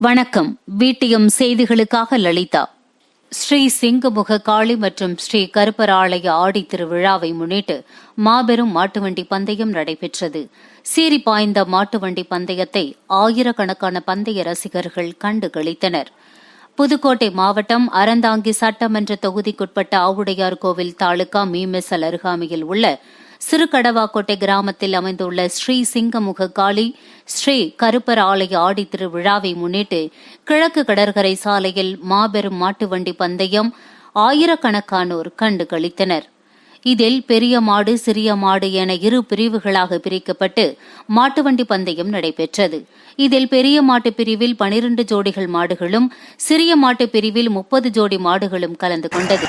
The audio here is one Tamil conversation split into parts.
வணக்கம். வீட்டியம் செய்திகளுக்காக லலிதா. ஸ்ரீ சிங்கமுக காளி மற்றும் ஸ்ரீ கருப்பராலய ஆடி திருவிழாவை முன்னிட்டு மாபெரும் மாட்டுவண்டி பந்தயம் நடைபெற்றது. சீறி பாய்ந்த மாட்டுவண்டி பந்தயத்தை ஆயிரக்கணக்கான பந்தய ரசிகர்கள் கண்டு களித்தனர். புதுக்கோட்டை மாவட்டம் அறந்தாங்கி சட்டமன்ற தொகுதிக்குட்பட்ட ஆவுடையார் கோவில் தாலுகா மீமெசல் அருகாமையில் உள்ள சிறுகடவாக்கோட்டை கிராமத்தில் அமைந்துள்ள ஸ்ரீ சிங்கமுக காளி ஸ்ரீ கருப்பர் ஆலய ஆடி திருவிழாவை முன்னிட்டு கிழக்கு கடற்கரை சாலையில் மாபெரும் மாட்டு வண்டி பந்தயம் ஆயிரக்கணக்கானோர் கண்டு களித்தனர். இதில் பெரிய மாடு சிறிய மாடு என இரு பிரிவுகளாக பிரிக்கப்பட்டு மாட்டுவண்டி பந்தயம் நடைபெற்றது. இதில் பெரிய மாட்டு பிரிவில் பனிரண்டு ஜோடிகள் மாடுகளும் சிறிய மாட்டு பிரிவில் முப்பது ஜோடி மாடுகளும் கலந்து கொண்டது.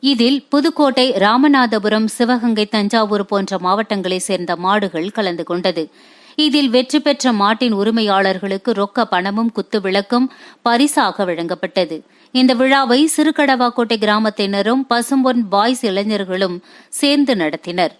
இதில் புதுக்கோட்டை ராமநாதபுரம் சிவகங்கை தஞ்சாவூர் போன்ற மாவட்டங்களைச் சேர்ந்த மாடுகள் கலந்து கொண்டது. இதில் வெற்றி பெற்ற மாட்டின் உரிமையாளர்களுக்கு ரொக்க பணமும் குத்துவிளக்கும் பரிசாக வழங்கப்பட்டது. இந்த விழாவை சிறுகடவாக்கோட்டை கிராமத்தினரும் பசும்பொன் பாய்ஸ் இளைஞர்களும் சேர்ந்து நடத்தினர்.